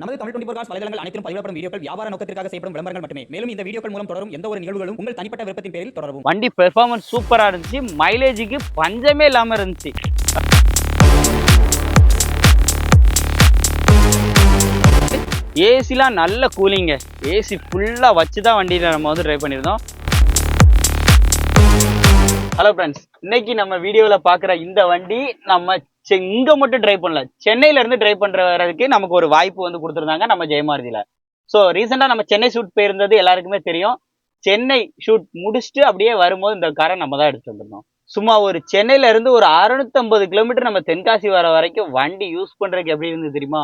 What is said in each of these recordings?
நமது Tamil twenty cos வலைதளங்கள் அனைத்தும் பதிவிடப்படும் வீடியோக்கள் வியாபார நோக்கத்திற்காக செய்யப்படும் விளம்பரங்கள் மட்டுமே. மேலும் இந்த வீடியோக்கள் மூலம் தொடரும் எந்த ஒரு நிகழ்வுகளும் உங்கள் தனிப்பட்ட விருப்பத்தின் பேரில் தொடரும் வண்டி பெர்ஃபார்மன்ஸ் சூப்பராக இருந்துச்சு மைலேஜுக்கு பஞ்சமே இல்லாமல் இருந்துச்சு. ஏசிலாம் நல்ல கூலிங்க ஏசி ஃபுல்லாக வச்சு தான் வண்டியில் நம்ம வந்து ட்ரைவ் பண்ணியிருந்தோம். ஹலோ ஃப்ரெண்ட்ஸ் இன்னைக்கு நம்ம வீடியோவில் பார்க்குற இந்த வண்டி நம்ம சரி இங்க மட்டும் ட்ரை பண்ணல. சென்னையில இருந்து ட்ரைவ் பண்றதுக்கு நமக்கு ஒரு வாய்ப்பு வந்து கொடுத்துருந்தாங்க நம்ம ஜெயமாரதியில. ஸோ ரீசெண்டாக நம்ம சென்னை ஷூட் போயிருந்தது எல்லாருக்குமே தெரியும். சென்னை ஷூட் முடிச்சுட்டு அப்படியே வரும்போது இந்த காரை நம்ம தான் எடுத்துட்டு வந்துருந்தோம். சும்மா ஒரு சென்னையில இருந்து ஒரு 650 கிலோமீட்டர் நம்ம தென்காசி வர வரைக்கும் வண்டி யூஸ் பண்றதுக்கு எப்படி இருந்தது தெரியுமா?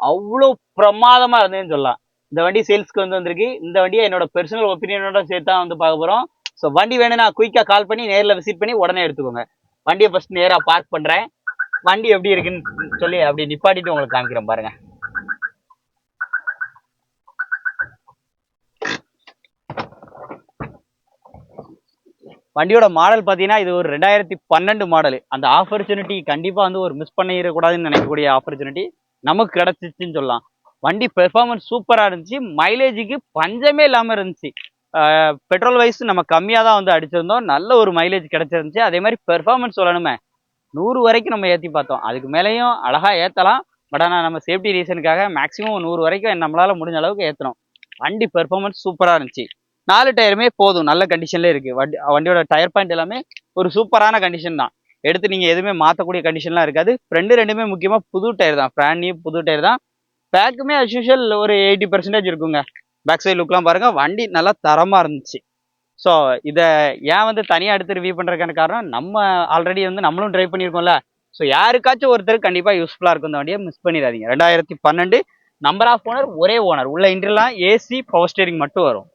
அவ்வளோ பிரமாதமா இருந்ததுன்னு சொல்லலாம். இந்த வண்டி சேல்ஸ்க்கு வந்து வந்திருக்கு. இந்த வண்டியை என்னோட பெர்சனல் ஒப்பீனியனோட சேர்த்து தான் வந்து பார்க்க போறோம். ஸோ வண்டி வேணும்னா குயிக்காக கால் பண்ணி நேரில் விசிட் பண்ணி உடனே எடுத்துக்கோங்க. வண்டியை ஃபர்ஸ்ட் நேராக பார்க் பண்ணுறேன் வண்டி எப்படி இருக்குன்னு சொல்லி அப்படி நிப்பாட்டிட்டு உங்களுக்கு காமிக்கிறேன் பாருங்க. வண்டியோட மாடல் பார்த்தீங்கன்னா இது ஒரு ரெண்டாயிரத்தி பன்னெண்டு மாடல் அந்த ஆப்பர்ச்சுனிட்டி கண்டிப்பாக வந்து ஒரு மிஸ் பண்ணிடக்கூடாதுன்னு நினைக்கக்கூடிய ஆப்பர்ச்சுனிட்டி நமக்கு கிடச்சிச்சின்னு சொல்லலாம். வண்டி பெர்ஃபார்மன்ஸ் சூப்பராக இருந்துச்சு. மைலேஜுக்கு பஞ்சமே இல்லாமல் இருந்துச்சு. பெட்ரோல் வைஸ் நம்ம கம்மியாக தான் வந்து அடிச்சிருந்தோம். நல்ல ஒரு மைலேஜ் கிடச்சிருந்துச்சு. அதே மாதிரி பெர்ஃபார்மன்ஸ் சொல்லணுமே. நூறு வரைக்கும் நம்ம ஏற்றி பார்த்தோம். அதுக்கு மேலேயும் அழகாக ஏற்றலாம் பட் ஆனால் நம்ம சேஃப்டி ரீசனுக்காக மேக்ஸிமம் நூறு வரைக்கும் நம்மளால் முடிஞ்ச அளவுக்கு ஏற்றணும் வண்டி பெர்ஃபார்மன்ஸ் சூப்பராக இருந்துச்சு. நாலு டயருமே போதும். நல்ல கண்டிஷன்லேயே இருக்குது வண்டி வண்டியோட டயர் பாயிண்ட் எல்லாமே ஒரு சூப்பரான கண்டிஷன் தான். எடுத்து நீங்கள் எதுவுமே மாற்றக்கூடிய கண்டிஷன்லாம் இருக்காது. ஃப்ரெண்டு ரெண்டுமே முக்கியமாக புது டயர் தான். பிராண்ட் நியூ புது டயர் தான். பேக்குமே அஸ் யூஷுவல் ஒரு எயிட்டி பர்சன்டேஜ் இருக்குங்க. பேக் சைடு லுக்லாம் பாருங்கள் வண்டி நல்லா தரமாக இருந்துச்சு. ஸோ இதை ஏன் வந்து தனியாக எடுத்து ரிவ்யூ பண்ணுறதுக்கான காரணம் நம்ம ஆல்ரெடி வந்து நம்மளும் ட்ரைவ் பண்ணியிருக்கோம்ல. ஸோ யாருக்காச்சும் ஒருத்தர் கண்டிப்பாக யூஸ்ஃபுல்லாக இருக்கும் இந்த வண்டியை மிஸ் பண்ணிடாதீங்க. ரெண்டாயிரத்தி பன்னெண்டு நம்பர் ஆஃப் ஓனர் ஒரே ஓனர் உள்ள இன்ட்ரெலாம் ஏசி பவர் ஸ்டேரிங் மட்டும் வரும்.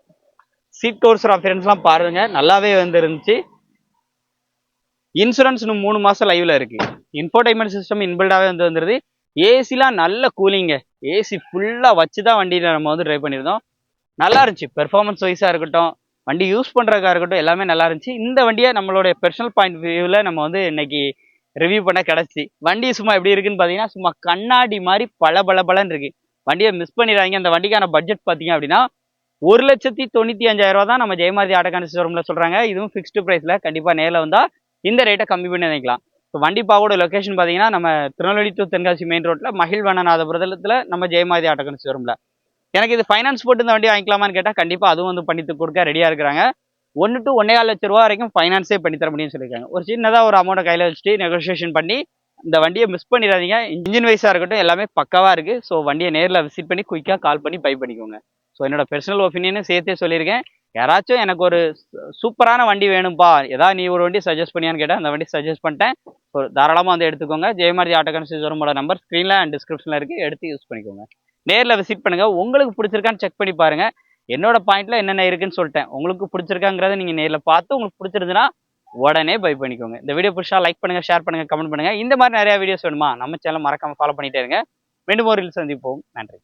சீட் டோர்ஸர் அஃபியரன்ஸ்லாம் பாருங்க. நல்லாவே வந்து இருந்துச்சு இன்சூரன்ஸ் இன்னும் மூணு மாதம் லைவில் இருக்குது இன்ஃபோடைன்மெண்ட் சிஸ்டம் இன்பில்டாகவே வந்து வந்துருது. ஏசிலாம் நல்ல கூலிங்க ஏசி ஃபுல்லாக வச்சு தான் வண்டியில் நம்ம வந்து ட்ரைவ் பண்ணியிருந்தோம். நல்லா இருந்துச்சு. பெர்ஃபார்மன்ஸ் வைஸாக இருக்கட்டும். வண்டி யூஸ் பண்ணுறதுக்காக இருக்கட்டும் எல்லாமே நல்லா இருந்துச்சு. இந்த வண்டியை நம்மளுடைய பர்சனல் பாயிண்ட் வியூவில் நம்ம வந்து இன்னைக்கு ரிவ்யூ பண்ண கிடச்சி வண்டி சும்மா எப்படி இருக்குன்னு பார்த்தீங்கன்னா சும்மா கண்ணாடி மாதிரி பல பல பலன்னு இருக்குது வண்டியை மிஸ் பண்ணிடுறாங்க அந்த வண்டிக்கான பட்ஜெட் பார்த்தீங்க அப்படின்னா ஒரு லட்சத்தி தொண்ணூற்றி அஞ்சாயிரம் ரூபா தான் நம்ம ஜெயமாரதி ஆட்டோகான ஷோரூமில் சொல்கிறாங்க இதுவும் ஃபிக்ஸ்டு ப்ரைஸில் கண்டிப்பாக நேரில் வந்தால் இந்த ரேட்டை கம்மி பண்ணி நினைக்கலாம் இப்போ வண்டி பாவோட லொக்கேஷன் பார்த்தீங்கன்னா நம்ம திருநெல்வேலி டு தென்காசி மெயின் ரோட்டில் மகிழ்வனநாதபுரத்தில் நம்ம ஜெயமாரதி ஆட்டோகான ஷோரூமில் எனக்கு இது ஃபைனான்ஸ் போட்டு இந்த வண்டி வாங்கிக்கலாமான்னு கேட்டால் கண்டிப்பாக அதுவும் வந்து பண்ணி கொடுக்க ரெடியாக இருக்கிறாங்க. ஒன்று டு ஒன்றே கால் லட்ச ரூபா வரைக்கும் ஃபைனான்ஸே பண்ணி தர முடியும்னு சொல்லியிருக்காங்க. ஒரு சின்னதாக ஒரு அமௌண்ட்டை கையில் வச்சுட்டு நெகோசியேஷன் பண்ணி இந்த வண்டியை மிஸ் பண்ணிடாதீங்க. இன்ஜின் வைஸாக இருக்கட்டும் எல்லாமே பக்காவாக இருக்குது ஸோ வண்டியை நேரில் விசிட் பண்ணி குயிக்காக கால் பண்ணி பை பண்ணிக்கோங்க. ஸோ என்னோட பர்சனல் ஒப்பீனியனும் சேர்த்தே சொல்லியிருக்கேன். யாராச்சும் எனக்கு ஒரு சூப்பரான வண்டி வேணும்ப்பா ஏதாவது நீ ஒரு வண்டி சஜஸ்ட் பண்ணியான்னு கேட்டால் அந்த வண்டி சஜஸ்ட் பண்ணிட்டேன். ஸோ தாராளமாக வந்து எடுத்துக்கோங்க. ஜெயமாரதி ஆட்டோ கன்சூசரமோட நம்பர் ஸ்க்ரீனில் அண்ட் டிஸ்கிரிப்ஷனில் இருக்குது எடுத்து யூஸ் பண்ணிக்கோங்க. நேரில் விசிட் பண்ணுங்கள் உங்களுக்கு பிடிச்சிருக்கான்னு செக் பண்ணி பாருங்கள் என்னோட பாயிண்ட்ல என்னென்ன இருக்குன்னு சொல்லிட்டேன். உங்களுக்கு பிடிச்சிருக்காங்கிறத நீங்கள் நேரில் பார்த்து உங்களுக்கு பிடிச்சிருந்துன்னா உடனே பை பண்ணிக்கோங்க. இந்த வீடியோ பிடிச்சா லைக் பண்ணுங்க ஷேர் பண்ணுங்க கமெண்ட் பண்ணுங்க. இந்த மாதிரி நிறைய வீடியோஸ் வேணுமா? நம்ம சேனல் மறக்காம ஃபாலோ பண்ணிட்டே இருங்க. மீண்டும் ஒரு சந்திப்போம். நன்றி.